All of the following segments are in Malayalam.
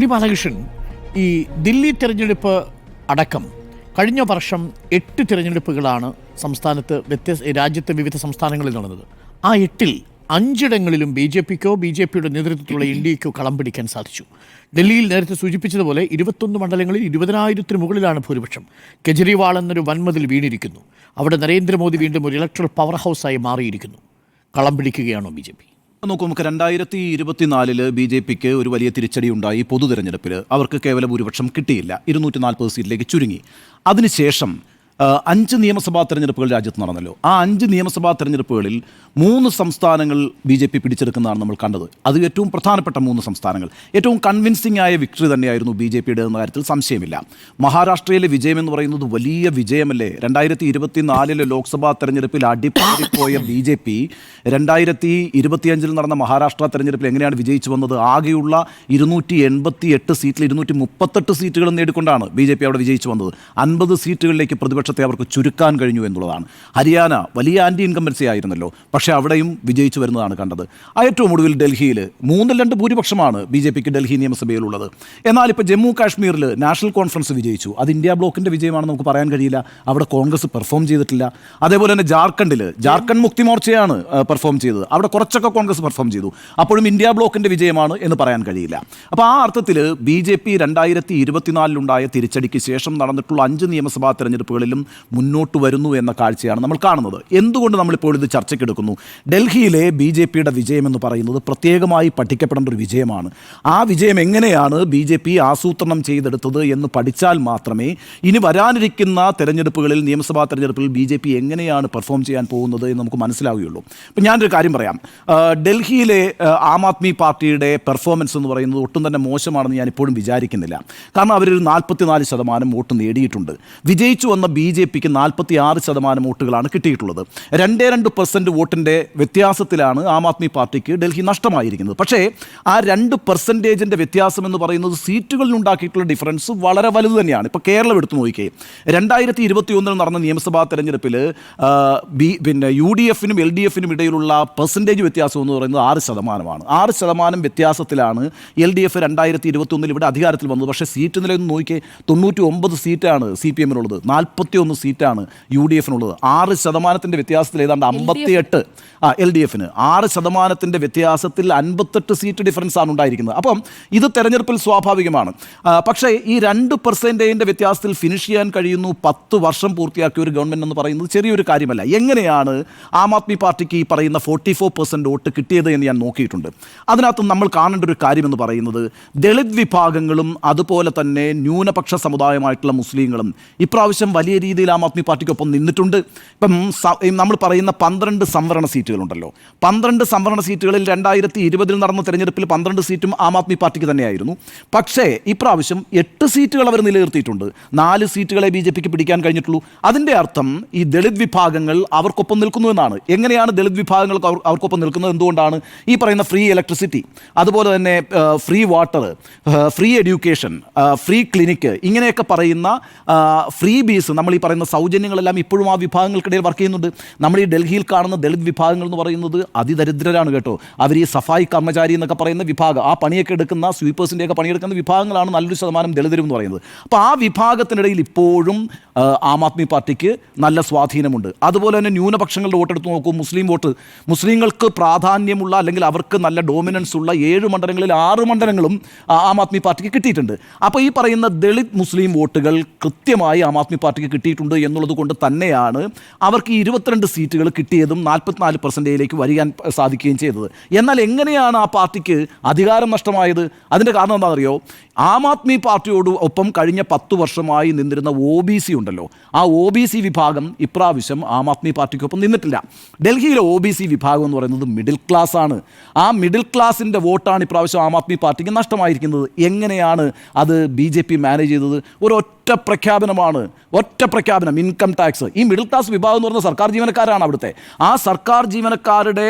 ഡി ബാലകൃഷ്ണൻ ഈ ദില്ലി തിരഞ്ഞെടുപ്പ് അടക്കം കഴിഞ്ഞ വർഷം എട്ട് തിരഞ്ഞെടുപ്പുകളാണ് സംസ്ഥാനത്ത് വ്യത്യസ്ത രാജ്യത്തെ വിവിധ സംസ്ഥാനങ്ങളിൽ നടന്നത്. ആ എട്ടിൽ അഞ്ചിടങ്ങളിലും ബി ജെ പിക്കോ ബി ജെ പിയുടെ നേതൃത്വത്തിലുള്ള എൻ ഡി എക്കോ കളം പിടിക്കാൻ സാധിച്ചു. ഡൽഹിയിൽ നേരത്തെ സൂചിപ്പിച്ചതുപോലെ ഇരുപത്തൊന്ന് മണ്ഡലങ്ങളിൽ ഇരുപതിനായിരത്തിന് മുകളിലാണ് ഭൂരിപക്ഷം. കെജ്രിവാൾ എന്നൊരു വൻമതിൽ വീണിരിക്കുന്നു. അവിടെ നരേന്ദ്രമോദി വീണ്ടും ഒരു ഇലക്ട്രൽ പവർ ഹൗസായി മാറിയിരിക്കുന്നു. കളം പിടിക്കുകയാണോ ബി ജെ പി? നോക്കൂ നമുക്ക് രണ്ടായിരത്തി ഇരുപത്തിനാലിൽ ബി ജെ പിക്ക് ഒരു വലിയ തിരിച്ചടി ഉണ്ടായി പൊതു തെരഞ്ഞെടുപ്പിൽ അവർക്ക് കേവല ഭൂരിപക്ഷം കിട്ടിയില്ല. ഇരുന്നൂറ്റി നാൽപ്പത് സീറ്റിലേക്ക് ചുരുങ്ങി. അതിനുശേഷം അഞ്ച് നിയമസഭാ തെരഞ്ഞെടുപ്പുകൾ രാജ്യത്ത് നടന്നല്ലോ. ആ അഞ്ച് നിയമസഭാ തെരഞ്ഞെടുപ്പുകളിൽ മൂന്ന് സംസ്ഥാനങ്ങൾ ബി ജെ പി പിടിച്ചെടുക്കുന്നതാണ് നമ്മൾ കണ്ടത്. അത് ഏറ്റവും പ്രധാനപ്പെട്ട മൂന്ന് സംസ്ഥാനങ്ങൾ. ഏറ്റവും കൺവിൻസിംഗ് ആയ വിക്ടറി തന്നെയായിരുന്നു ബി ജെ പിയുടെ എന്ന കാര്യത്തിൽ സംശയമില്ല. മഹാരാഷ്ട്രയിലെ വിജയം എന്ന് പറയുന്നത് വലിയ വിജയമല്ലേ? രണ്ടായിരത്തി ഇരുപത്തിനാലിലെ ലോക്സഭാ തെരഞ്ഞെടുപ്പിൽ അടിപ്പാടിപ്പോയ ബി ജെ പി രണ്ടായിരത്തി ഇരുപത്തിയഞ്ചിൽ നടന്ന മഹാരാഷ്ട്ര തെരഞ്ഞെടുപ്പിൽ എങ്ങനെയാണ് വിജയിച്ചു വന്നത്? ആകെയുള്ള ഇരുന്നൂറ്റി എൺപത്തി എട്ട് സീറ്റിൽ ഇരുന്നൂറ്റി മുപ്പത്തെട്ട് സീറ്റുകൾ നേടിക്കൊണ്ടാണ് ബി ജെ പി അവിടെ വിജയിച്ചു വന്നത്. അൻപത് സീറ്റുകളിലേക്ക് പ്രതിപക്ഷത്തെ അവർക്ക് ചുരുക്കാൻ കഴിഞ്ഞു എന്നുള്ളതാണ്. ഹരിയാന വലിയ ആന്റി ഇൻകംബൻസി ആയിരുന്നല്ലോ. പക്ഷേ അവിടെയും വിജയിച്ചു വരുന്നതാണ് കണ്ടത്. ഏറ്റവും ഒടുവിൽ ഡൽഹിയിൽ മൂന്നിൽ രണ്ട് ഭൂരിപക്ഷമാണ് ബി ജെ പിക്ക് ഡൽഹി നിയമസഭയിലുള്ളത്. എന്നാൽ ഇപ്പോൾ ജമ്മു കാശ്മീരിൽ നാഷണൽ കോൺഫറൻസ് വിജയിച്ചു. അത് ഇന്ത്യ ബ്ലോക്കിന്റെ വിജയമാണെന്ന് നമുക്ക് പറയാൻ കഴിയില്ല. അവിടെ കോൺഗ്രസ് പെർഫോം ചെയ്തിട്ടില്ല. അതേപോലെ തന്നെ ജാർഖണ്ഡിൽ ജാർഖണ്ഡ് മുക്തി മോർച്ചയാണ് പെർഫോം ചെയ്തത്. അവിടെ കുറച്ചൊക്കെ കോൺഗ്രസ് പെർഫോം ചെയ്തു. അപ്പോഴും ഇന്ത്യ ബ്ലോക്കിന്റെ വിജയമാണ് എന്ന് പറയാൻ കഴിയില്ല. അപ്പോൾ ആ അർത്ഥത്തിൽ ബി ജെ പി രണ്ടായിരത്തി ഇരുപത്തിനാലിലുണ്ടായ തിരിച്ചടിക്ക് ശേഷം നടന്നിട്ടുള്ള അഞ്ച് നിയമസഭാ തെരഞ്ഞെടുപ്പുകളിലും മുന്നോട്ട് വരുന്നു എന്ന കാഴ്ചയാണ് നമ്മൾ കാണുന്നത്. എന്തുകൊണ്ട് നമ്മളിപ്പോൾ ഇത് ചർച്ചയ്ക്കെടുക്കുന്നു? ഡൽഹിയിലെ ബി ജെ പിയുടെ വിജയം എന്ന് പറയുന്നത് പ്രത്യേകമായി പഠിക്കപ്പെടേണ്ട ഒരു വിജയമാണ്. ആ വിജയം എങ്ങനെയാണ് ബി ജെ പി ആസൂത്രണം ചെയ്തെടുത്തത് എന്ന് പഠിച്ചാൽ മാത്രമേ ഇനി വരാനിരിക്കുന്ന തെരഞ്ഞെടുപ്പുകളിൽ നിയമസഭാ തെരഞ്ഞെടുപ്പിൽ ബി ജെ പി എങ്ങനെയാണ് പെർഫോം ചെയ്യാൻ പോകുന്നത് എന്ന് നമുക്ക് മനസ്സിലാവുകയുള്ളൂ. അപ്പം ഞാനൊരു കാര്യം പറയാം. ഡൽഹിയിലെ ആം ആദ്മി പാർട്ടിയുടെ പെർഫോമൻസ് എന്ന് പറയുന്നത് ഒട്ടും തന്നെ മോശമാണെന്ന് ഞാൻ ഇപ്പോഴും വിചാരിക്കുന്നില്ല. കാരണം അവരൊരു നാൽപ്പത്തിനാല് ശതമാനം വോട്ട് നേടിയിട്ടുണ്ട്. വിജയിച്ചു വന്ന ബി ജെ പിക്ക് നാൽപ്പത്തി ആറ് ശതമാനം വോട്ടുകളാണ് കിട്ടിയിട്ടുള്ളത്. രണ്ടേ രണ്ട് പെർസെന്റ് വോട്ടിന്റെ വ്യത്യാസത്തിലാണ് ആം ആദ്മി പാർട്ടിക്ക് ഡൽഹി നഷ്ടമായിരിക്കുന്നത്. പക്ഷേ ആ രണ്ട് പെർസെന്റേജിന്റെ വ്യത്യാസം എന്ന് പറയുന്നത് സീറ്റുകളിൽ ഉണ്ടാക്കിയിട്ടുള്ള ഡിഫറൻസ് വളരെ വലുത് തന്നെയാണ്. ഇപ്പോൾ കേരളം എടുത്തു നോക്കിയേ രണ്ടായിരത്തി ഇരുപത്തി ഒന്നിൽ നടന്ന നിയമസഭാ തെരഞ്ഞെടുപ്പിൽ ബി പിന്നെ യു ഡി എഫിനും എൽ ഡി എഫിനും ഇടയിലുള്ള പെർസെന്റേജ് വ്യത്യാസം എന്ന് പറയുന്നത് ആറ് ശതമാനമാണ്. ആറ് ശതമാനം വ്യത്യാസത്തിലാണ് എൽ ഡി എഫ് രണ്ടായിരത്തി ഇരുപത്തി ഒന്നിൽ ഇവിടെ അധികാരത്തിൽ വന്നത്. പക്ഷേ സീറ്റ് നിലയൊന്ന് നോക്കിയേ തൊണ്ണൂറ്റി ഒമ്പത് സീറ്റാണ് സി പി എമ്മിനുള്ളത്. നാൽപ്പത്തി ഒന്ന് സീറ്റാണ് യു ഡി എഫിനുള്ളത്. ആറ് ശതമാനത്തിന്റെ വ്യത്യാസത്തിൽ ഏതാണ്ട് അമ്പത്തിയെട്ട്. ആ എൽ ഡി എഫിന്. ആറ് ശതമാനത്തിന്റെ വ്യത്യാസത്തിൽ അൻപത്തെട്ട് സീറ്റ് ഡിഫറൻസ് ആണ് ഉണ്ടായിരിക്കുന്നത്. അപ്പം ഇത് തെരഞ്ഞെടുപ്പിൽ സ്വാഭാവികമാണ്. പക്ഷേ ഈ രണ്ട് പെർസെന്റേജിന്റെ വ്യത്യാസത്തിൽ ഫിനിഷ് ചെയ്യാൻ കഴിയുന്നു പത്ത് വർഷം പൂർത്തിയാക്കിയ ഒരു ഗവൺമെന്റ് എന്ന് പറയുന്നത് ചെറിയൊരു കാര്യമല്ല. എങ്ങനെയാണ് ആം ആദ്മി പാർട്ടിക്ക് ഈ പറയുന്ന ഫോർട്ടി ഫോർ പെർസെന്റ് വോട്ട് കിട്ടിയത് എന്ന് ഞാൻ നോക്കിയിട്ടുണ്ട്. അതിനകത്ത് നമ്മൾ കാണേണ്ട ഒരു കാര്യമെന്ന് പറയുന്നത് ദളിത് വിഭാഗങ്ങളും അതുപോലെ തന്നെ ന്യൂനപക്ഷ സമുദായമായിട്ടുള്ള മുസ്ലിങ്ങളും ഇപ്രാവശ്യം വലിയ രീതിയിൽ ആം ആദ്മി പാർട്ടിക്കൊപ്പം നിന്നിട്ടുണ്ട്. ഇപ്പം നമ്മൾ പറയുന്ന പന്ത്രണ്ട് സംവരണ സീറ്റുകളുണ്ടല്ലോ. പന്ത്രണ്ട് സംവരണ സീറ്റുകളിൽ രണ്ടായിരത്തി ഇരുപതിൽ നടന്ന തെരഞ്ഞെടുപ്പിൽ പന്ത്രണ്ട് സീറ്റും ആം ആദ്മി പാർട്ടിക്ക് തന്നെയായിരുന്നു. പക്ഷേ ഇപ്രാവശ്യം എട്ട് സീറ്റുകൾ അവർ നിലനിർത്തിയിട്ടുണ്ട്. നാല് സീറ്റുകളെ ബി ജെ പിക്ക് പിടിക്കാൻ കഴിഞ്ഞിട്ടുള്ളൂ. അതിന്റെ അർത്ഥം ഈ ദളിത് വിഭാഗങ്ങൾ അവർക്കൊപ്പം നിൽക്കുന്നു എന്നാണ്. എങ്ങനെയാണ് ദളിത് വിഭാഗങ്ങൾ അവർ അവർക്കൊപ്പം നിൽക്കുന്നത് എന്തുകൊണ്ടാണ്? ഈ പറയുന്ന ഫ്രീ ഇലക്ട്രിസിറ്റി അതുപോലെ തന്നെ free water free education free clinic ഇങ്ങനെയൊക്കെ പറയുന്ന ഫ്രീ ബീസ് നമ്മൾ ഈ പറയുന്ന സൗജന്യങ്ങളെല്ലാം ഇപ്പോഴും ആ വിഭാഗങ്ങൾക്കിടയിൽ വർക്ക് ചെയ്യുന്നുണ്ട്. നമ്മൾ ഈ ഡൽഹിയിൽ കാണുന്ന ദളിത് വിഭാഗങ്ങൾ എന്ന് പറയുന്നത് അതിദരിദ്രരാണ് കേട്ടോ. അവർ ഈ സഫായി കർമ്മചാരി എന്നൊക്കെ പറയുന്ന വിഭാഗം. ആ പണിയൊക്കെ എടുക്കുന്ന സ്വീപ്പേഴ്സിന്റെയൊക്കെ പണിയെടുക്കുന്ന വിഭാഗങ്ങളാണ് നല്ലൊരു ശതമാനം ദളിതരും എന്ന് പറയുന്നത്. അപ്പോൾ ആ വിഭാഗത്തിനിടയിൽ ഇപ്പോഴും ആം ആദ്മി പാർട്ടിക്ക് നല്ല സ്വാധീനമുണ്ട്. അതുപോലെ തന്നെ ന്യൂനപക്ഷങ്ങളുടെ വോട്ടെടുത്ത് നോക്കൂ മുസ്ലിം വോട്ട്. മുസ്ലിങ്ങൾക്ക് പ്രാധാന്യമുള്ള അല്ലെങ്കിൽ അവർക്ക് നല്ല ഡോമിനൻസ് ഉള്ള ഏഴ് മണ്ഡലങ്ങളിൽ ആറ് മണ്ഡലങ്ങളും ആം ആദ്മി പാർട്ടിക്ക് കിട്ടിയിട്ടുണ്ട്. അപ്പോൾ ഈ പറയുന്ന ദളിത് മുസ്ലിം വോട്ടുകൾ കൃത്യമായി ആം ആദ്മി പാർട്ടിക്ക് കിട്ടിയിട്ടുണ്ട് എന്നുള്ളത് കൊണ്ട് തന്നെയാണ് അവർക്ക് ഈ ഇരുപത്തിരണ്ട് സീറ്റുകൾ കിട്ടിയതും നാൽപ്പത്തിനാല് പെർസെന്റേജിലേക്ക് വരികാൻ സാധിക്കുകയും ചെയ്തത്. എന്നാൽ എങ്ങനെയാണ് ആ പാർട്ടിക്ക് അധികാരം നഷ്ടമായത്? അതിന്റെ കാരണം എന്താണെന്നറിയോ? ആം ആദ്മി പാർട്ടിയോട് ഒപ്പം കഴിഞ്ഞ പത്ത് വർഷമായി നിന്നിരുന്ന ഒ ബി സി ഉണ്ടല്ലോ. ആ ഒ ബി സി വിഭാഗം ഇപ്രാവശ്യം ആം ആദ്മി പാർട്ടിക്കൊപ്പം നിന്നിട്ടില്ല. ഡൽഹിയിലെ ഒ ബി സി വിഭാഗം എന്ന് പറയുന്നത് മിഡിൽ ക്ലാസ് ആണ്. ആ മിഡിൽ ക്ലാസിന്റെ വോട്ടാണ് ഇപ്രാവശ്യം ആം ആദ്മി പാർട്ടിക്ക് നഷ്ടമായിരിക്കുന്നത്. എങ്ങനെയാണ് അത് ബി ജെ പി മാനേജ് ചെയ്തത്? ഒരൊറ്റ ഒറ്റ പ്രഖ്യാപനമാണ്. ഒറ്റ പ്രഖ്യാപനം ഇൻകം ടാക്സ് ഈ മിഡിൽ ക്ലാസ് വിഭാഗം എന്ന് പറയുന്ന സർക്കാർ ജീവനക്കാരാണ് അവിടുത്തെ. ആ സർക്കാർ ജീവനക്കാരുടെ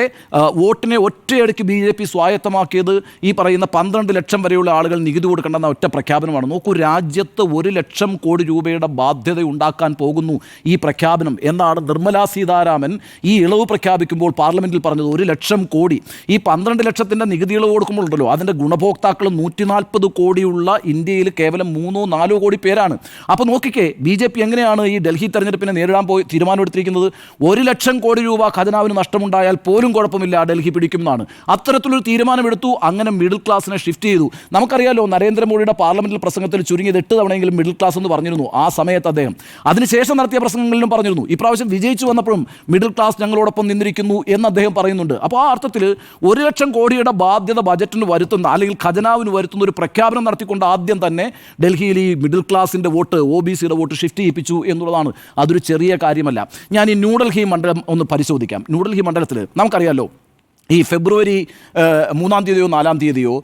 വോട്ടിനെ ഒറ്റയടിക്ക് ബി ജെ പി സ്വായത്തമാക്കിയത് ഈ പറയുന്ന പന്ത്രണ്ട് ലക്ഷം വരെയുള്ള ആളുകൾ നികുതി കൊടുക്കേണ്ടെന്ന ഒറ്റ പ്രഖ്യാപനമാണ്. നോക്കൂ രാജ്യത്ത് ഒരു ലക്ഷം കോടി രൂപയുടെ ബാധ്യത ഉണ്ടാക്കാൻ പോകുന്നു ഈ പ്രഖ്യാപനം. എന്നാണ് നിർമ്മലാ സീതാരാമൻ ഈ ഇളവ് പ്രഖ്യാപിക്കുമ്പോൾ പാർലമെന്റിൽ പറഞ്ഞത്. ഒരു ലക്ഷം കോടി. ഈ പന്ത്രണ്ട് ലക്ഷത്തിന്റെ നികുതി ഇളവ് കൊടുക്കുമ്പോൾ ഉണ്ടല്ലോ അതിന്റെ ഗുണഭോക്താക്കൾ നൂറ്റി നാൽപ്പത് കോടിയുള്ള ഇന്ത്യയിൽ കേവലം മൂന്നോ നാലോ കോടി പേരാണ്. അപ്പോൾ നോക്കിക്കേ ബി ജെ പി എങ്ങനെയാണ് ഈ ഡൽഹി തെരഞ്ഞെടുപ്പിനെ നേരിടാൻ പോയി തീരുമാനമെടുത്തിരിക്കുന്നത്? ഒരു ലക്ഷം കോടി രൂപ ഖജനാവിന് നഷ്ടമുണ്ടായാൽ പോലും കുഴപ്പമില്ല ഡൽഹി പിടിക്കുമെന്നാണ് അത്തരത്തിലൊരു തീരുമാനമെടുത്തു അങ്ങനെ മിഡിൽ ക്ലാസ്സിനെ ഷിഫ്റ്റ് ചെയ്തു. നമുക്കറിയാലോ നരേന്ദ്രമോദിയുടെ പാർലമെന്റിൽ പ്രസംഗത്തിൽ ചുരുങ്ങിയത് എട്ട് തവണയെങ്കിലും മിഡിൽ ക്ലാസ് എന്ന് പറഞ്ഞിരുന്നു ആ സമയത്ത് അദ്ദേഹം. അതിനുശേഷം നടത്തിയ പ്രസംഗങ്ങളിലും പറഞ്ഞിരുന്നു ഇപ്രാവശ്യം വിജയിച്ചു വന്നപ്പോഴും മിഡിൽ ക്ലാസ് ഞങ്ങളോടൊപ്പം നിന്നിരിക്കുന്നു എന്ന് അദ്ദേഹം പറയുന്നുണ്ട്. അപ്പോൾ ആ അർത്ഥത്തിൽ ഒരു ലക്ഷം കോടിയുടെ ബാധ്യത ബജറ്റിന് വരുത്തുന്ന അല്ലെങ്കിൽ ഖജനാവിന് വരുത്തുന്ന ഒരു പ്രഖ്യാപനം നടത്തിക്കൊണ്ട് ആദ്യം തന്നെ ഡൽഹിയിൽ ഈ മിഡിൽ ക്ലാസിന്റെ വോട്ട് ഒ ബി സിയുടെ വോട്ട് ഷിഫ്റ്റ് ചെയ്യിപ്പിച്ചു എന്നുള്ളതാണ്. അതൊരു ചെറിയ കാര്യമല്ല. ഞാൻ ഈ ന്യൂഡൽഹി മണ്ഡലം ഒന്ന് പരിശോധിക്കാം. ന്യൂഡൽഹി മണ്ഡലത്തിൽ നമുക്കറിയാലോ ഈ ഫെബ്രുവരി മൂന്നാം തീയതിയോ നാലാം തീയതിയോ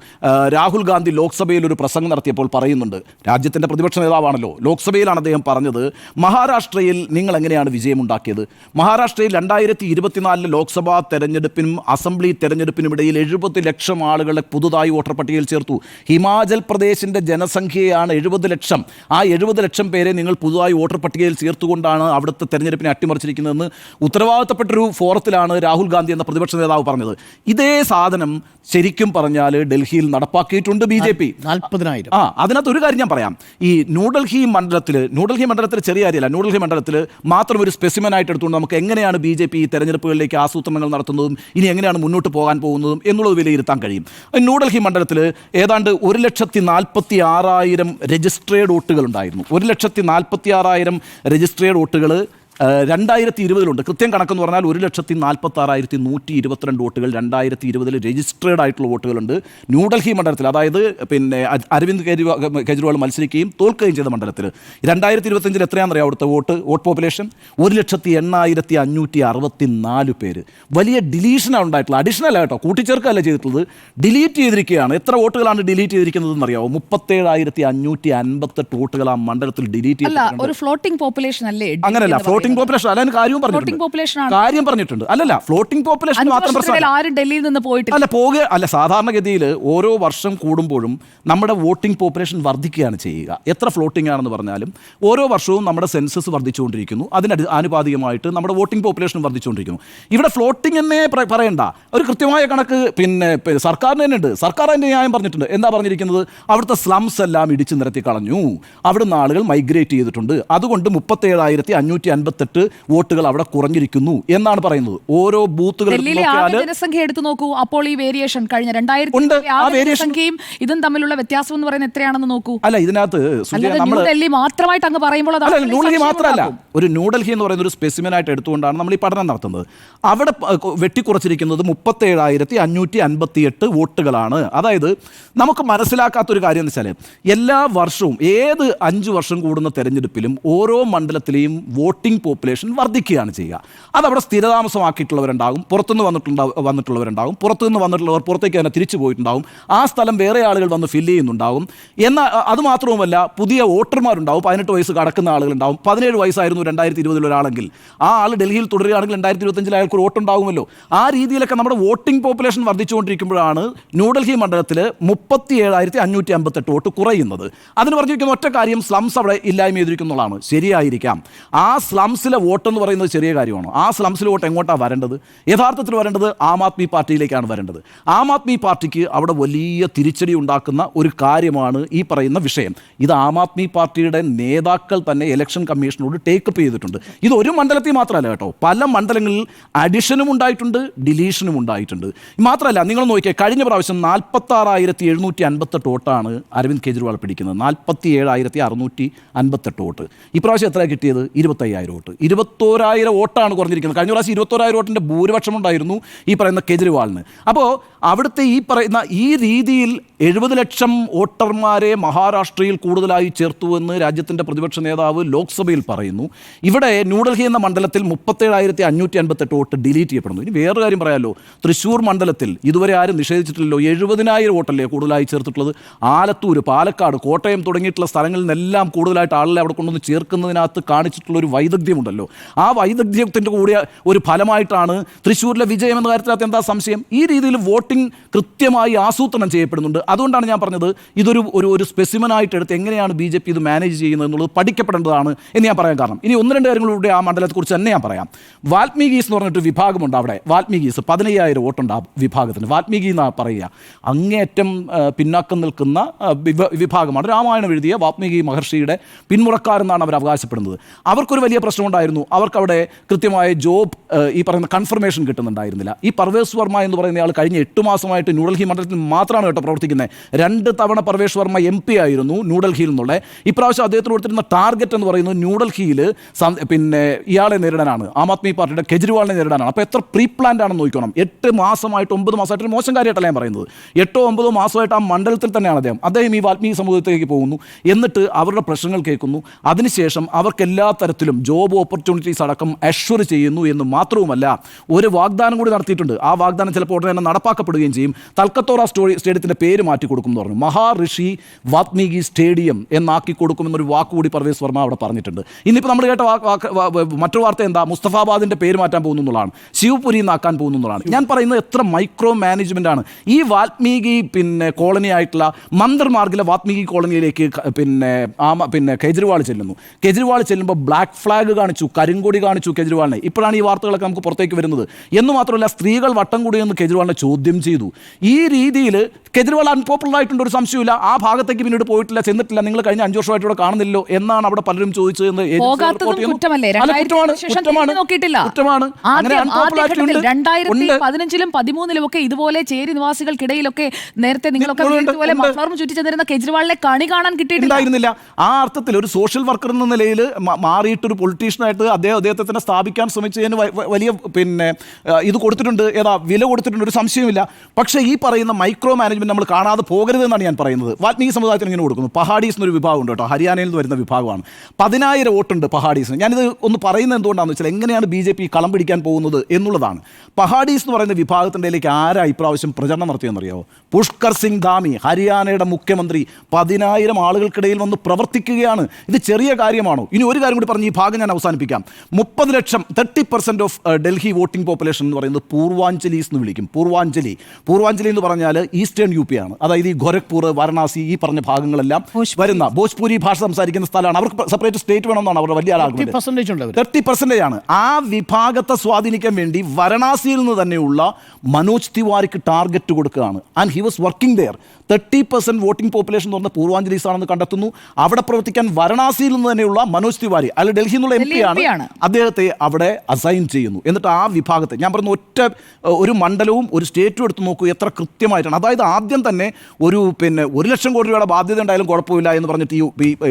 രാഹുൽ ഗാന്ധി ലോക്സഭയിൽ ഒരു പ്രസംഗം നടത്തിയപ്പോൾ പറയുന്നുണ്ട്. രാജ്യത്തിന്റെ പ്രതിപക്ഷ നേതാവാണല്ലോ. ലോക്സഭയിലാണ് അദ്ദേഹം പറഞ്ഞത് മഹാരാഷ്ട്രയിൽ നിങ്ങൾ എങ്ങനെയാണ് വിജയമുണ്ടാക്കിയത്? മഹാരാഷ്ട്രയിൽ രണ്ടായിരത്തി ഇരുപത്തിനാലിലെ ലോക്സഭാ തെരഞ്ഞെടുപ്പിനും അസംബ്ലി തെരഞ്ഞെടുപ്പിനും ഇടയിൽ എഴുപത് ലക്ഷം ആളുകളെ പുതുതായി വോട്ടർ പട്ടികയിൽ ചേർത്തു. ഹിമാചൽ പ്രദേശിന്റെ ജനസംഖ്യയാണ് എഴുപത് ലക്ഷം. ആ എഴുപത് ലക്ഷം പേരെ നിങ്ങൾ പുതുതായി വോട്ടർ പട്ടികയിൽ ചേർത്തുകൊണ്ടാണ് അവിടുത്തെ തെരഞ്ഞെടുപ്പിനെ അട്ടിമറിച്ചിരിക്കുന്നതെന്ന് ഉത്തരവാദിത്തപ്പെട്ടൊരു ഫോറത്തിലാണ് രാഹുൽ ഗാന്ധി എന്ന പ്രതിപക്ഷ നേതാവ് പറഞ്ഞത്. ഇതേ സാധനം ശരിക്കും പറഞ്ഞാൽ ഡൽഹിയിൽ നടപ്പാക്കിയിട്ടുണ്ട് ബി ജെ പി. നാൽപ്പതിനായിരം. ആ അതിനകത്ത് ഒരു കാര്യം ഞാൻ പറയാം. ഈ ന്യൂഡൽഹി മണ്ഡലത്തിൽ ന്യൂഡൽഹി മണ്ഡലത്തിൽ ചെറിയ കാര്യമല്ല ന്യൂഡൽഹി മണ്ഡലത്തിൽ മാത്രം ഒരു സ്പെസിമൻ ആയിട്ട് എടുത്തുകൊണ്ട് നമുക്ക് എങ്ങനെയാണ് ബി ജെ പി ഈ തെരഞ്ഞെടുപ്പുകളിലേക്ക് ആസൂത്രണങ്ങൾ നടത്തുന്നതും ഇനി എങ്ങനെയാണ് മുന്നോട്ട് പോകാൻ പോകുന്നതും എന്നുള്ളത് വിലയിരുത്താൻ കഴിയും. ന്യൂഡൽഹി മണ്ഡലത്തിൽ ഏതാണ്ട് ഒരു ലക്ഷത്തി നാൽപ്പത്തി ആറായിരം രജിസ്ട്രേഡ് വോട്ടുകൾ ഉണ്ടായിരുന്നു ഒരു ലക്ഷത്തി നാൽപ്പത്തി ആറായിരം രജിസ്ട്രേഡ് വോട്ടുകൾ രണ്ടായിരത്തി ഇരുപതിലുണ്ട് കൃത്യം കണക്കെന്ന് പറഞ്ഞാൽ ഒരു ലക്ഷത്തി നാൽപ്പത്തി ആറായിരത്തി നൂറ്റി ഇരുപത്തിരണ്ട് വോട്ടുകൾ രണ്ടായിരത്തി ഇരുപതിൽ രജിസ്ട്രേഡ് ആയിട്ടുള്ള വോട്ടുകളുണ്ട്. ന്യൂഡൽഹി മണ്ഡലത്തിൽ അതായത് പിന്നെ അരവിന്ദ് കെജ്രിവാൾ കെജ്രിവാൾ മത്സരിക്കുകയും തോൽക്കുകയും ചെയ്ത മണ്ഡലത്തിൽ. രണ്ടായിരത്തി ഇരുപത്തഞ്ചിൽ എത്രയാണെന്നറിയാം അവിടുത്തെ വോട്ട് വോട്ട് പോപ്പുലേഷൻ? ഒരു ലക്ഷത്തി എണ്ണായിരത്തി അഞ്ഞൂറ്റി അറുപത്തി നാല് പേര്. വലിയ ഡിലീഷനാണ് ഉണ്ടായിട്ടുള്ളത്. അഡീഷണൽ ആയിട്ടോ കൂട്ടിച്ചേർക്കല്ല ചെയ്തിട്ടുള്ളത്. ഡിലീറ്റ് ചെയ്തിരിക്കുകയാണ്. എത്ര വോട്ടുകളാണ് ഡിലീറ്റ് ചെയ്തിരിക്കുന്നതെന്ന് അറിയാമോ മുപ്പത്തേഴായിരത്തി അഞ്ഞൂറ്റി അൻപത്തെട്ട് വോട്ടുകൾ ആ മണ്ഡലത്തിൽ ഡിലീറ്റ് ചെയ്തിട്ടുണ്ട്. അങ്ങനെയല്ല ഫ്ലോട്ടിംഗ് ഫ്ലോട്ടിംഗ് പോപ്പുലേഷൻ അല്ല കാര്യം കാര്യവും പറഞ്ഞിട്ടുണ്ട് ആണ്. കാര്യം പറഞ്ഞിട്ടുണ്ട്. അല്ലല്ല ഫ്ലോട്ടിംഗ് പോപ്പുലേഷൻ അഞ്ച് മാത്രം വർഷത്തിനിടയിൽ പ്രശ്നമല്ല. ആരും ഡൽഹിയിൽ നിന്ന് പോയിട്ടില്ല. അല്ല പോകുക അല്ല സാധാരണഗതിയിൽ ഓരോ വർഷം കൂടുമ്പോഴും നമ്മുടെ വോട്ടിംഗ് പോപ്പുലേഷൻ വർദ്ധിക്കുകയാണ് ചെയ്യുക. എത്ര ഫ്ലോട്ടിംഗ് ആണെന്ന് പറഞ്ഞാലും ഓരോ വർഷവും നമ്മുടെ സെൻസസ് വർദ്ധിച്ചുകൊണ്ടിരിക്കുന്നു. അതിന് അടി- ആനുപാതികമായിട്ട് നമ്മുടെ വോട്ടിംഗ് പോപ്പുലേഷൻ വർദ്ധിച്ചുകൊണ്ടിരിക്കുന്നു. ഇവിടെ ഫ്ലോട്ടിംഗ് എന്നേ പ്ര- പറയണ്ട. ഒരു കൃത്യമായ കണക്ക് പിന്നെ പ- സർക്കാരിന് തന്നെ ഉണ്ട്. സർക്കാർ അതിന്റെ ന്യായം പറഞ്ഞിട്ടുണ്ട്. എന്താ പറഞ്ഞിരിക്കുന്നത്? അവിടുത്തെ സ്ലംസ് എല്ലാം ഇടിച്ചു നിരത്തി കളഞ്ഞു. അവിടുന്ന് ആളുകൾ മൈഗ്രേറ്റ് ചെയ്തിട്ടുണ്ട്. അതുകൊണ്ട് മുപ്പത്തേഴായിരത്തി അഞ്ഞൂറ്റി അൻപത്തെട്ട് വോട്ടുകൾ അവിടെ കുറഞ്ഞിരിക്കുന്നു എന്നാണ് പറയുന്നത്. ഓരോ ബൂത്തുകൾ ഡൽഹിയിലെ ജനസംഖ്യ എടുത്തു നോക്കൂ. അപ്പോൾ ഈ വേരിയേഷൻ കഴിഞ്ഞ രണ്ടായിരത്തി ജനസംഖ്യയും ഇതും തമ്മിലുള്ള വ്യത്യാസം എന്ന് പറയുന്നത് എത്രയാണെന്ന് നോക്കൂ. അല്ല ഇതിനകത്ത് ന്യൂഡൽഹി മാത്രമായിട്ട് അങ്ങ് പറയുമ്പോൾ ന്യൂഡൽഹി മാത്രമല്ല. ഒരു ന്യൂഡൽഹി എന്ന് പറയുന്ന ഒരു സ്പെസിമൻ ആയിട്ട് എടുത്തുകൊണ്ടാണ് നമ്മൾ ഈ പഠനം നടത്തുന്നത്. അവിടെ വെട്ടിക്കുറച്ചിരിക്കുന്നത് മുപ്പത്തി വെട്ടിക്കുറച്ചിരിക്കുന്നത് മുപ്പത്തേഴായിരത്തി അഞ്ഞൂറ്റി അൻപത്തി എട്ട് വോട്ടുകളാണ്. അതായത് നമുക്ക് മനസ്സിലാക്കാത്തൊരു കാര്യം എന്ന് വെച്ചാൽ എല്ലാ വർഷവും ഏത് അഞ്ച് വർഷം കൂടുന്ന തെരഞ്ഞെടുപ്പിലും ഓരോ മണ്ഡലത്തിലെയും വോട്ടിംഗ് പോപ്പുലേഷൻ വർദ്ധിക്കുകയാണ് ചെയ്യുക. അതവിടെ സ്ഥിരതാമസമാക്കിയിട്ടുള്ളവരുണ്ടാകും പുറത്തുനിന്ന് വന്നിട്ടുണ്ടാവും വന്നിട്ടുള്ളവരുണ്ടാകും പുറത്തുനിന്ന് വന്നിട്ടുള്ളവർ പുറത്തേക്ക് തന്നെ തിരിച്ചു പോയിട്ടുണ്ടാവും ആ സ്ഥലം വേറെ ആളുകൾ വന്ന് ഫില്ല് ചെയ്യുന്നുണ്ടാവും എന്നാൽ അതുമാത്രവുമല്ല അത് മാത്രവുമല്ല പുതിയ വോട്ടർമാരുണ്ടാവും പതിനെട്ട് വയസ്സ് കടക്കുന്ന ആളുകളുണ്ടാവും പതിനേഴ് വയസ്സായിരുന്നു രണ്ടായിരത്തി ഇരുപതിൽ ഒരാളെങ്കിൽ. ആ ആൾ ഡൽഹിയിൽ തുടരുകയാണെങ്കിൽ രണ്ടായിരത്തി ഇരുപത്തഞ്ചിൽ അയാൾക്ക് ഒരു വോട്ടുണ്ടാകുമല്ലോ. ആ രീതിയിലൊക്കെ നമ്മുടെ വോട്ടിംഗ് പോപ്പുലേഷൻ വർദ്ധിച്ചുകൊണ്ടിരിക്കുമ്പോഴാണ് ന്യൂഡൽഹി മണ്ഡലത്തിൽ മുപ്പത്തി ഏഴായിരത്തി അഞ്ഞൂറ്റി അമ്പത്തെട്ട് വോട്ട് കുറയുന്നത്. അതിന് പറഞ്ഞിരിക്കുന്ന ഒറ്റ കാര്യം സ്ലംസ് അവിടെ ഇല്ലായ്മ ചെയ്തിരിക്കുന്നുള്ളതാണ്. ശരിയായിരിക്കാം. ആ സ്ലംസിലെ വോട്ട് എന്ന് പറയുന്നത് ചെറിയ കാര്യമാണോ. ആ സ്ലംസിലെ വോട്ട് എങ്ങോട്ടാണ് വരേണ്ടത്? യഥാർത്ഥത്തിൽ വരേണ്ടത് ആം ആദ്മി പാർട്ടിയിലേക്കാണ് വരേണ്ടത്. ആം ആദ്മി പാർട്ടിക്ക് അവിടെ വലിയ തിരിച്ചടി ഉണ്ടാക്കുന്ന ഒരു കാര്യമാണ് ഈ പറയുന്ന വിഷയം. ഇത് ആം ആദ്മി പാർട്ടിയുടെ നേതാക്കൾ തന്നെ ഇലക്ഷൻ കമ്മീഷനോട് ടേക്കപ്പ് ചെയ്തിട്ടുണ്ട്. ഇത് ഒരു മണ്ഡലത്തിൽ മാത്രമല്ല കേട്ടോ. പല മണ്ഡലങ്ങളിൽ അഡിഷനും ഉണ്ടായിട്ടുണ്ട് ഡിലീഷനും ഉണ്ടായിട്ടുണ്ട്. മാത്രമല്ല നിങ്ങൾ നോക്കിയാൽ കഴിഞ്ഞ പ്രാവശ്യം നാൽപ്പത്താറായിരത്തി എഴുന്നൂറ്റി അൻപത്തെട്ട് വോട്ടാണ് അരവിന്ദ് കെജ്രിവാൾ പിടിക്കുന്നത്. നാൽപ്പത്തി ഏഴായിരത്തി അറുന്നൂറ്റി അൻപത്തെട്ട് വോട്ട്. ഇപ്രാവശ്യം എത്ര കിട്ടിയത്? ഇരുപത്തയ്യായിരം വോട്ട്. വോട്ട്. ഇരുപത്തോരായിരം വോട്ടാണ് കുറഞ്ഞിരിക്കുന്നത്. കഴിഞ്ഞ പ്രാവശ്യം ഇരുപത്തോരായിരം വോട്ടിന്റെ ഭൂരിപക്ഷം ഉണ്ടായിരുന്നു ഈ പറയുന്ന കേജ്രിവാളിന്. അപ്പോൾ അവിടുത്തെ ഈ പറയുന്ന ഈ രീതിയിൽ എഴുപത് ലക്ഷം വോട്ടർമാരെ മഹാരാഷ്ട്രയിൽ കൂടുതലായി ചേർത്തു എന്ന് രാജ്യത്തിന്റെ പ്രതിപക്ഷ നേതാവ് ലോക്സഭയിൽ പറയുന്നു. ഇവിടെ ന്യൂഡൽഹി എന്ന മണ്ഡലത്തിൽ മുപ്പത്തേഴായിരത്തി അഞ്ഞൂറ്റി അൻപത്തെട്ട് വോട്ട് ഡിലീറ്റ് ചെയ്യപ്പെടുന്നു. ഇനി വേറൊരു കാര്യം പറയാമല്ലോ തൃശ്ശൂർ മണ്ഡലത്തിൽ ഇതുവരെ ആരും നിഷേധിച്ചിട്ടില്ലല്ലോ. എഴുപതിനായിരം വോട്ടല്ലേ കൂടുതലായി ചേർത്തിട്ടുള്ളത്? ആലത്തൂർ പാലക്കാട് കോട്ടയം തുടങ്ങിയിട്ടുള്ള സ്ഥലങ്ങളിൽ നിന്നെല്ലാം കൂടുതലായിട്ട് ആളുകളെ അവിടെ കൊണ്ടുവന്ന് ചേർക്കുന്നതിനകത്ത് കാണിച്ചിട്ടുള്ള ഒരു വൈദഗ്ധ്യമുണ്ടല്ലോ ആ വൈദഗ്ധ്യത്തിന്റെ കൂടിയ ഒരു ഫലമായിട്ടാണ് തൃശ്ശൂരിലെ വിജയം എന്ന കാര്യത്തിനകത്ത് എന്താ സംശയം? ഈ രീതിയിൽ വോട്ടിംഗ് കൃത്യമായി ആസൂത്രണം ചെയ്യപ്പെടുന്നുണ്ട്. അതുകൊണ്ടാണ് ഞാൻ പറഞ്ഞത് ഇതൊരു ഒരു ഒരു സ്പെസിമനായിട്ട് എടുത്ത് എങ്ങനെയാണ് ബി ജെ പി ഇത് മാനേജ് ചെയ്യുന്നത് എന്നുള്ളത് പഠിക്കപ്പെടേണ്ടതാണ് എന്ന് ഞാൻ പറയാൻ കാരണം. ഇനി ഒന്ന് രണ്ട് കാര്യങ്ങളുടെ ആ മണ്ഡലത്തെക്കുറിച്ച് തന്നെ ഞാൻ പറയാം. വാൽമീകീസ് എന്ന് പറഞ്ഞിട്ട് വിഭാഗമുണ്ട് അവിടെ. വാൽമീകീസ് പതിനയ്യായിരം വോട്ടുണ്ട് ആ വിഭാഗത്തിന്. വാൽമീകി എന്നാണ് പറയുക. അങ്ങേയറ്റം പിന്നാക്കം നിൽക്കുന്ന വിഭാഗമാണ്. രാമായണം എഴുതിയ വാൽമീകി മഹർഷിയുടെ പിന്മുറക്കാരെന്നാണ് അവർ അവകാശപ്പെടുന്നത്. അവർക്കൊരു വലിയ പ്രശ്നമുണ്ടായിരുന്നു അവർക്കവിടെ കൃത്യമായ ജോബ് ഈ പറയുന്ന കൺഫർമേഷൻ കിട്ടുന്നുണ്ടായിരുന്നില്ല. ഈ പർവേസ് വർമ്മ എന്ന് പറയുന്ന ആൾ കഴിഞ്ഞ എട്ട് മാസമായിട്ട് ന്യൂഡൽഹി മണ്ഡലത്തിൽ മാത്രമാണ് കേട്ടോ പ്രവർത്തിക്കുന്നത്. രണ്ട് തവണ പർവേഷ് വർമ്മ എം പി ആയിരുന്നു ന്യൂഡൽഹിയിൽ നിന്നുള്ള. ഇപ്രാവശ്യം അദ്ദേഹത്തിന് കൊടുത്തിരുന്ന ടാർഗറ്റ് എന്ന് പറയുന്നത് ന്യൂഡൽഹിയിൽ പിന്നെ ഇയാളെ നേരിടാനാണ്. ആം ആദ്മി പാർട്ടിയുടെ കെജ്രിവാളിനെ നേരിടാനാണ്. അപ്പോൾ എത്ര പ്രീ പ്ലാൻഡ് ആണെന്ന് നോക്കണം. എട്ട് മാസമായിട്ട് ഒമ്പത് മാസമായിട്ട് ഒരു മോശം കാര്യമായിട്ടല്ല ഞാൻ പറയുന്നത്. എട്ടോ ഒമ്പതോ മാസമായിട്ട് ആ മണ്ഡലത്തിൽ തന്നെയാണ് അദ്ദേഹം. അദ്ദേഹം ഈ വാൽമീകി സമൂഹത്തിലേക്ക് പോകുന്നു. എന്നിട്ട് അവരുടെ പ്രശ്നങ്ങൾ കേൾക്കുന്നു. അതിനുശേഷം അവർക്ക് എല്ലാ തരത്തിലും ജോബ് ഓപ്പർച്യൂണിറ്റീസ് അടക്കം അഷ്വർ ചെയ്യുന്നു എന്ന് മാത്രവുമല്ല ഒരു വാഗ്ദാനം കൂടി നടത്തിയിട്ടുണ്ട്. ആ വാഗ്ദാനം ചിലപ്പോൾ ഉടനെ തന്നെ നടപ്പാക്കപ്പെടുകയും ചെയ്യും. തൽക്കത്തോറ സ്റ്റോറി സ്റ്റേഡിയത്തിന്റെ പേര് മാറ്റി കൊടുക്കും എന്ന് പറഞ്ഞു. മഹാഋഷി വാത്മീകി സ്റ്റേഡിയം എന്നാക്കി കൊടുക്കുമെന്നൊരു വാക്കുകൂടി പർവേസ് വർമ്മ അവിടെ പറഞ്ഞിട്ടുണ്ട്. ഇന്നിപ്പോൾ നമ്മൾ കേട്ട മറ്റൊരു വാർത്ത എന്താ? മുസ്തഫാബാദിന്റെ പേര് മാറ്റാൻ പോകുന്നു എന്നുള്ളതാണ്. ശിവപുരി എന്നാക്കാൻ പോകുന്നു എന്നുള്ളതാണ്. ഞാൻ പറയുന്നത് എത്ര മൈക്രോ മാനേജ്മെന്റ് ആണ്. ഈ വാത്മീകി പിന്നെ കോളനി ആയിട്ടുള്ള മന്ദർമാർഗിലെ വാത്മീകി കോളനിയിലേക്ക് പിന്നെ ആമ പിന്നെ കെജ്രിവാൾ ചെല്ലുന്നു. കെജ്രിവാൾ ചെല്ലുമ്പോൾ ബ്ലാക്ക് ഫ്ലാഗ് കാണിച്ചു കരിങ്കൊടി കാണിച്ചു കെജ്രിവാളിനെ. ഇപ്പോഴാണ് ഈ വാർത്തകളൊക്കെ നമുക്ക് പുറത്തേക്ക് വരുന്നത്. എന്ന് മാത്രമല്ല സ്ത്രീകൾ വട്ടം കൂടി എന്ന് കെജ്രിവാളിനെ ചോദ്യം ചെയ്തു. ഈ രീതിയിൽ കെജ്രിവാൾ അൺപോപ്പുലർ ആയിട്ടുണ്ട് ഒരു സംശയമില്ല ആ ഭാഗത്തേക്ക് പിന്നീട് പോയിട്ടില്ല ചെന്നിട്ടില്ല. നിങ്ങൾ കഴിഞ്ഞ അഞ്ചു വർഷമായിട്ട് ഇവിടെ കാണുന്നില്ലോ എന്നാണ് അവിടെ പലരും ചോദിച്ചത് എന്ന് കുറ്റമാണ്. പതിനഞ്ചിലും പതിമൂന്നിലും ഒക്കെ ഇതുപോലെ ചേരി നിവാസികൾക്കിടയിലൊക്കെ നേരത്തെ നിങ്ങളൊക്കെ ഉണ്ട്, ഇതുപോലെ ഉണ്ട്. മഫ്ലറും ചുറ്റി ചെന്നിരുന്ന കെജ്രിവാളിനെ കണി കാണാൻ കിട്ടിയിട്ടുണ്ടായിരുന്നില്ല ആ അർത്ഥത്തിൽ ഒരു സോഷ്യൽ വർക്കർ എന്ന നിലയിൽ മാറിയിട്ടൊരു മാറിയിട്ട് ഒരു പൊളിറ്റീഷ്യനായിട്ട് അദ്ദേഹം അദ്ദേഹത്തെ തന്നെ സ്ഥാപിക്കാൻ ശ്രമിച്ചതിന് വലിയ പിന്നെ ഇത് കൊടുത്തിട്ടുണ്ട്. ഏതാ വില കൊടുത്തിട്ടുണ്ട് ഒരു സംശയമില്ല പക്ഷേ ഈ പറയുന്ന മൈക്രോ മാനേജ്മെന്റ് നമ്മൾ കാണാതെ പോകരുത് എന്നാണ് ഞാൻ പറയുന്നത്. വാത്മീകി സമുദായത്തിന് ഇങ്ങനെ കൊടുക്കുന്നു. പഹാഡീസ് എന്നൊരു വിഭാഗമുണ്ട് കേട്ടോ. ഹരിയാനയിൽ നിന്ന് വരുന്ന വിഭാഗമാണ്. പതിനായിരം വോട്ടുണ്ട് പഹാഡീസിന്. ഞാനിത് ഒന്ന് പറയുന്നത് എന്തുകൊണ്ടാണെന്ന് വെച്ചാൽ എങ്ങനെയാണ് ബി ജെ പി കളം പിടിക്കാൻ പോകുന്നത് എന്നുള്ളതാണ്. പഹാഡീസ് എന്ന് പറയുന്ന വിഭാഗത്തിന്റെ ഇടയിലേക്ക് ആരാ ഇപ്രാവശ്യം പ്രചരണം നടത്തിയെന്നറിയോ പുഷ്കർ സിംഗ് ധാമി ഹരിയാനയുടെ മുഖ്യമന്ത്രി പതിനായിരം ആളുകൾക്കിടയിൽ വന്ന് പ്രവർത്തിക്കുകയാണ്. ഇത് ചെറിയ കാര്യമാണോ? ഇനി ഒരു കാര്യം കൂടി പറഞ്ഞ് ഈ ഭാഗം ഞാൻ അവസാനിപ്പിക്കാം. മുപ്പത് lakh thirty percent of Delhi voting population എന്ന് പറയുന്നത് പൂർവാഞ്ചലീസ് എന്ന് വിളിക്കും. പൂർവാഞ്ചലി പൂർവാഞ്ചലി എന്ന് പറഞ്ഞാൽ ഈസ്റ്റേൺ യു പി ആണ്. അതായത് ഈ ഗോരഖ്പൂർ വാരണാസി ഈ പറഞ്ഞ ഭാഗങ്ങളെല്ലാം വരുന്ന ഭോജ്പൂരി ഭാഷ സംസാരിക്കുന്ന സ്ഥലമാണ്. അവർക്ക് സെപ്പറേറ്റ് സ്റ്റേറ്റ് വേണമെന്നാണ് അവരുടെ വലിയ ആളുകൾ തേർട്ടി പെർസെന്റേജ് ആണ്. ആ വിഭാഗത്തെ സ്വാധീനിക്കാൻ വേണ്ടി വാരണാസിയിൽ നിന്ന് തന്നെയുള്ള മനോജ് തിവാരിക്ക് ടാർഗറ്റ് കൊടുക്കുകയാണ്. And he was working there thirty percent voting population എന്ന് പറഞ്ഞ പൂർവാഞ്ചലീസ് ആണെന്ന് കണ്ടെത്തുന്നു. അവിടെ പ്രവർത്തിക്കാൻ വാരണാസിയിൽ നിന്ന് തന്നെയുള്ള മനോജ് തിവാരി അല്ലെങ്കിൽ ഡൽഹിയിൽ നിന്നുള്ള എം ആണ്. അദ്ദേഹത്തെ അവിടെ അസൈൻ ചെയ്യുന്നു. എന്നിട്ട് ആ വിഭാഗത്തെ ഞാൻ പറയുന്ന ഒറ്റ ഒരു മണ്ഡലവും ഒരു സ്റ്റേറ്റും എടുത്ത് നോക്കൂ എത്ര കൃത്യമായിട്ടാണ്. അതായത് ആദ്യം തന്നെ ഒരു പിന്നെ ഒരു ലക്ഷം കോടി രൂപയുടെ ബാധ്യത ഉണ്ടായാലും കുഴപ്പമില്ല എന്ന് പറഞ്ഞിട്ട് ഈ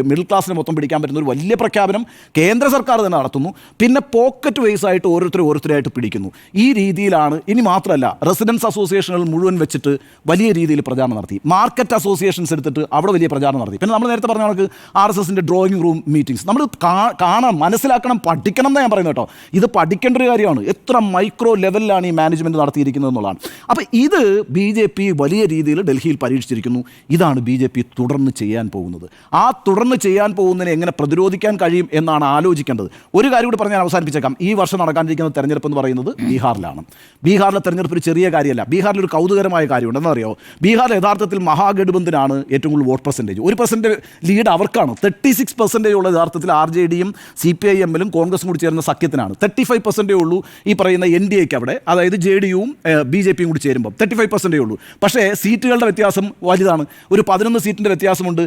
മിഡിൽ ക്ലാസ്സിനെ മൊത്തം പിടിക്കാൻ പറ്റുന്ന ഒരു വലിയ പ്രഖ്യാപനം കേന്ദ്ര സർക്കാർ തന്നെ നടത്തുന്നു. പിന്നെ പോക്കറ്റ് വൈസ് ആയിട്ട് ഓരോരുത്തർ ഓരോരുത്തരായിട്ട് പിടിക്കുന്നു. ഈ രീതിയിലാണ് ഇനി മാത്രമല്ല റെസിഡൻസ് അസോസിയേഷനുകൾ മുഴുവൻ വെച്ചിട്ട് വലിയ രീതിയിൽ പ്രചാരണം നടത്തി. മാർക്കറ്റ് അസോസിയേഷൻസ് എടുത്തിട്ട് അവിടെ വലിയ പ്രചാരണം നടത്തി. പിന്നെ നമ്മൾ നേരത്തെ പറഞ്ഞ കണക്ക് ആർ എസ് എസിന്റെ ഡ്രോയിങ് റൂം മീറ്റിംഗ്സ് നമ്മൾ കാണാൻ കാണാം മനസ്സിലാക്കണം പഠിക്കണം എന്നാണ് ഞാൻ പറയുന്നത് കേട്ടോ. ഇത് പഠിക്കേണ്ട ഒരു കാര്യമാണ്. എത്ര മൈക്രോ ലെവലിലാണ് ഈ മാനേജ്മെന്റ് നടത്തിയിരിക്കുന്നത് എന്നുള്ളതാണ്. അപ്പോൾ ഇത് ബി ജെ പി വലിയ രീതിയിൽ ഡൽഹിയിൽ പരീക്ഷിച്ചിരിക്കുന്നു. ഇതാണ് ബി ജെ പി തുടർന്ന് ചെയ്യാൻ പോകുന്നത്. ആ തുടർന്ന് ചെയ്യാൻ പോകുന്നതിനെ എങ്ങനെ പ്രതിരോധിക്കാൻ കഴിയും എന്നാണ് ആലോചിക്കേണ്ടത്. ഒരു കാര്യം കൂടി പറഞ്ഞ് ഞാൻ അവസാനിപ്പിച്ചേക്കാം. ഈ വർഷം നടക്കാനിരിക്കുന്ന തെരഞ്ഞെടുപ്പ് എന്ന് പറയുന്നത് ബീഹാറിലാണ്. ബീഹാറിലെ തെരഞ്ഞെടുപ്പ് ഒരു ചെറിയ കാര്യമല്ല. ബീഹാറിൽ ഒരു കൗതുകരമായ കാര്യമുണ്ട്. എന്നറിയോ ബീഹാർ യഥാർത്ഥത്തിൽ മഹാഗഠബന്ധനാണ് ഏറ്റവും കൂടുതൽ വോട്ട് പെർസെന്റേജ് ഒരു പെർസെന്റ് ലീഡ് അവർക്കാണ്. തേർട്ടി സിക്സ് പെർസെന്റേജ് ഉള്ള യഥാർത്ഥത്തിൽ ആർ ജെ ഡിയും സി പി എമ്മിലും കോൺഗ്രസും കൂടി ചേരുന്ന സഖ്യത്തിനാണ്. തേർട്ടി ഫൈവ് പെർസെന്റേ ഉള്ളൂ ഈ പറയുന്ന എൻ ഡി എക്ക് അവിടെ. അതായത് ജെ ഡി യുവും ബി ജെ പിയും കൂടി ചേരുമ്പോൾ തേർട്ടി ഫൈവ് പെർസെന്റേ ഉള്ളൂ. പക്ഷേ സീറ്റുകളുടെ വ്യത്യാസം വലുതാണ്. ഒരു പതിനൊന്ന് സീറ്റിന്റെ വ്യത്യാസമുണ്ട്.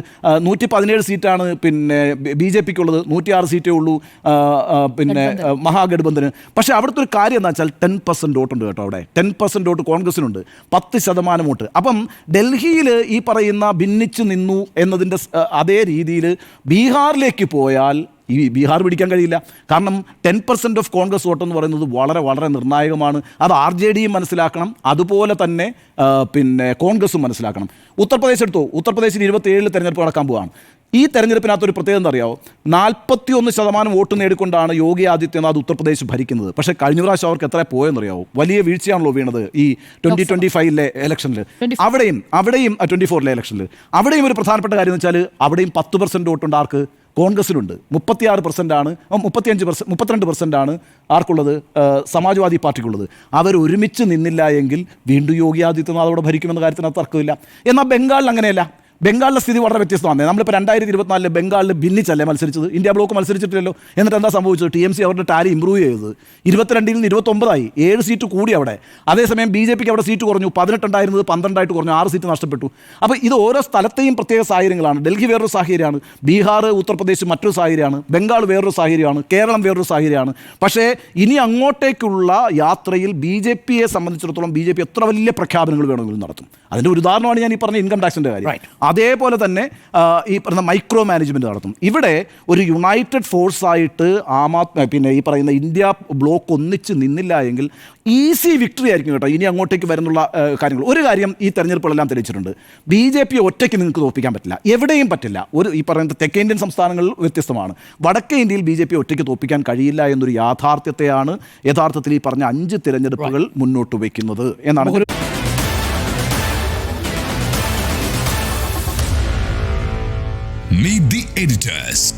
നൂറ്റി പതിനേഴ് സീറ്റാണ് പിന്നെ ബി ജെ പിക്ക് ഉള്ളത് നൂറ്റി ആറ് സീറ്റേ ഉള്ളൂ പിന്നെ മഹാഗഡ്ബന്ധന് പക്ഷേ അവിടുത്തെ ഒരു കാര്യം എന്താ വെച്ചാൽ ടെൻ പെർസെന്റ് വോട്ടുണ്ട് കേട്ടോ അവിടെ. ടെൻ പെർസെന്റ് വോട്ട് കോൺഗ്രസിനുണ്ട്. പത്ത് ശതമാനം വോട്ട്. അപ്പം ഡൽഹിയിൽ ഈ പറയുന്ന ഭിന്നിച്ചു നിന്നു എന്നതിന്റെ അതേ രീതിയിൽ ബീഹാറിലേക്ക് പോയാൽ ഈ ബീഹാർ പിടിക്കാൻ കഴിയില്ല. കാരണം ടെൻ പെർസെന്റ് ഓഫ് കോൺഗ്രസ് വോട്ടെന്ന് പറയുന്നത് വളരെ വളരെ നിർണായകമാണ്. അത് ആർ ജെ ഡിയും മനസ്സിലാക്കണം. അതുപോലെ തന്നെ പിന്നെ കോൺഗ്രസും മനസ്സിലാക്കണം. ഉത്തർപ്രദേശ് എടുത്തു? ഉത്തർപ്രദേശിൽ ഇരുപത്തിയേഴിൽ തെരഞ്ഞെടുപ്പ് നടക്കാൻ പോവാണ്. ഈ തെരഞ്ഞെടുപ്പിനകത്ത് ഒരു പ്രത്യേകത എന്താ അറിയാമോ നാൽപ്പത്തി ഒന്ന് ശതമാനം വോട്ട് നേടിക്കൊണ്ടാണ് യോഗി ആദിത്യനാഥ് ഉത്തർപ്രദേശ് ഭരിക്കുന്നത്. പക്ഷേ കഴിഞ്ഞ പ്രാവശ്യം അവർക്ക് എത്ര പോയെന്നറിയാവോ? വലിയ വീഴ്ചയാണല്ലോ വീണത് ഈ ട്വന്റി ട്വന്റി ഫൈവിലെ ഇലക്ഷനിൽ അവിടെയും അവിടെയും ട്വന്റി ഫോറിലെ ഇലക്ഷനിൽ അവിടെയും ഒരു പ്രധാനപ്പെട്ട കാര്യം എന്ന് വെച്ചാൽ അവിടെയും പത്ത് പെർസെന്റ് വോട്ടുണ്ട് ആർക്ക്? കോൺഗ്രസിലുണ്ട്. മുപ്പത്തിയാറ് പെർസെന്റാണ് മുപ്പത്തിയഞ്ച് പെർസെന്റ് മുപ്പത്തിരണ്ട് പെർസെന്റ് ആണ് ആർക്കുള്ളത് സമാജ്വാദി പാർട്ടിക്കുള്ളത്. അവർ ഒരുമിച്ച് നിന്നില്ല എങ്കിൽ വീണ്ടും യോഗി ആദിത്യനാഥ് അവിടെ ഭരിക്കുമെന്ന കാര്യത്തിനകത്ത് തർക്കമില്ല. എന്നാൽ ബംഗാളിൽ അങ്ങനെയല്ല. ബംഗാളിലെ സ്ഥിതി വളരെ വ്യത്യസ്തമാണ്. നമ്മളിപ്പോൾ രണ്ടായിരത്തി ഇരുപത്തിനാലിൽ ബംഗാളിൽ ഭിന്നിച്ചല്ലേ മത്സരിച്ചത്? ഇന്ത്യ ബ്ലോക്ക് മത്സരിച്ചിട്ടില്ലല്ലോ? എന്നിട്ട് എന്താ സംഭവിച്ചത്? ടി എം സി അവരുടെ ടാലി ഇമ്പ്രൂവ് ചെയ്തത്. ഇരുപത്തിരണ്ടിൽ നിന്ന് ഇരുപത്തൊമ്പതായി. ഏഴ് സീറ്റ് കൂടി അവിടെ. അതേസമയം ബി ജെ പിക്ക് അവിടെ സീറ്റ് കുറഞ്ഞു. പതിനെട്ടുണ്ടായിരുന്നത് പന്ത്രണ്ടായിട്ട് കുറഞ്ഞു. ആറ് സീറ്റ് നഷ്ടപ്പെട്ടു. അപ്പോൾ ഇത് ഓരോ സ്ഥലത്തെയും പ്രത്യേക സാഹചര്യങ്ങളാണ്. ഡൽഹി വേറൊരു സാഹചര്യമാണ്. ബീഹാർ ഉത്തർപ്രദേശ് മറ്റൊരു സാഹചര്യമാണ്. ബംഗാൾ വേറൊരു സാഹചര്യമാണ്. കേരളം വേറൊരു സാഹചര്യമാണ്. പക്ഷേ ഇനി അങ്ങോട്ടേക്കുള്ള യാത്രയിൽ ബി ജെ പിയെ സംബന്ധിച്ചിടത്തോളം ബി ജെ പി എത്ര വലിയ പ്രഖ്യാപനങ്ങൾ വേണമെങ്കിലും നടത്തും. അതിന്റെ ഒരു ഉദാഹരണമാണ് ഞാൻ ഈ പറഞ്ഞ ഇൻകം ടാക്സിന്റെ കാര്യം. അതേപോലെ തന്നെ ഈ പറയുന്ന മൈക്രോ മാനേജ്മെന്റ് നടത്തും. ഇവിടെ ഒരു യുണൈറ്റഡ് ഫോഴ്സ് ആയിട്ട് ആം ആദ്മി പിന്നെ ഈ പറയുന്ന ഇന്ത്യ ബ്ലോക്ക് ഒന്നിച്ച് നിന്നില്ല എങ്കിൽ ഈസി വിക്ടറി ആയിരിക്കും കേട്ടോ ഇനി അങ്ങോട്ടേക്ക് വരുന്നുള്ള കാര്യങ്ങൾ. ഒരു കാര്യം ഈ തെരഞ്ഞെടുപ്പുകളെല്ലാം തെളിയിച്ചിട്ടുണ്ട്. ബി ജെ പി ഒറ്റയ്ക്ക് നിങ്ങൾക്ക് തോപ്പിക്കാൻ പറ്റില്ല. എവിടെയും പറ്റില്ല. ഒരു ഈ പറയുന്ന തെക്കേ ഇന്ത്യൻ സംസ്ഥാനങ്ങളിൽ വ്യത്യസ്തമാണ്. വടക്കേ ഇന്ത്യയിൽ ബി ജെ പി ഒറ്റയ്ക്ക് തോപ്പിക്കാൻ കഴിയില്ല എന്നൊരു യാഥാർത്ഥ്യത്തെയാണ് യഥാർത്ഥത്തിൽ ഈ പറഞ്ഞ അഞ്ച് തിരഞ്ഞെടുപ്പുകൾ മുന്നോട്ട് വയ്ക്കുന്നത് എന്നാണ് Meet the editors.